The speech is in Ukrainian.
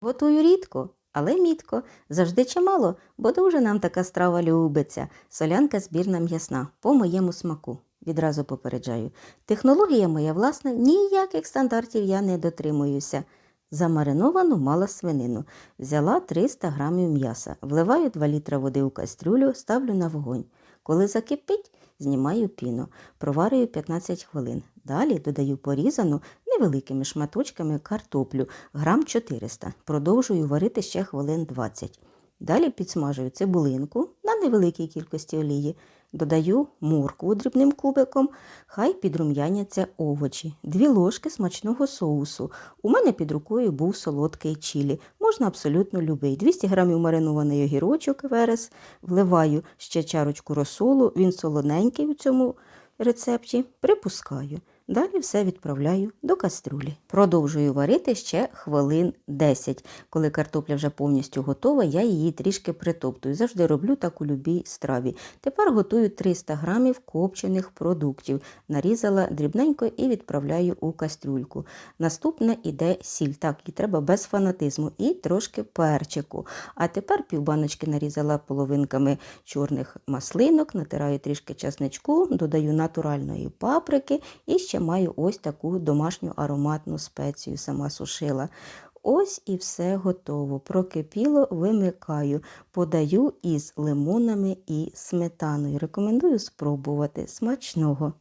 Готую рідко, але мітко. Завжди чимало, бо дуже нам така страва любиться. Солянка збірна м'ясна, по моєму смаку. Відразу попереджаю. Технологія моя власна, ніяких стандартів я не дотримуюся. Замариновану мала свинину. Взяла 300 грамів м'яса, вливаю 2 літра води у кастрюлю, ставлю на вогонь. Коли закипить, знімаю піну, проварюю 15 хвилин. Далі додаю порізану невеликими шматочками картоплю, грам 400. Продовжую варити ще хвилин 20. Далі підсмажую цибулинку на невеликій кількості олії. Додаю моркву дрібним кубиком, хай підрум'яняться овочі, дві ложки смачного соусу. У мене під рукою був солодкий чілі, можна абсолютно любий. 200 грамів маринований огірочок верес, вливаю ще чарочку розсолу, він солоненький у цьому рецепті, припускаю. Далі все відправляю до каструлі. Продовжую варити ще хвилин 10. Коли картопля вже повністю готова, я її трішки притоптую. Завжди роблю так у любій страві. Тепер готую 300 грамів копчених продуктів. Нарізала дрібненько і відправляю у кастрюльку. Наступне іде сіль. Так, і треба без фанатизму. І трошки перчику. А тепер півбаночки нарізала половинками чорних маслинок, натираю трішки часничку, додаю натуральної паприки і ще маю ось таку домашню ароматну спецію, сама сушила. Ось і все готово. Прокипіло, вимикаю, подаю із лимонами і сметаною. Рекомендую спробувати смачного.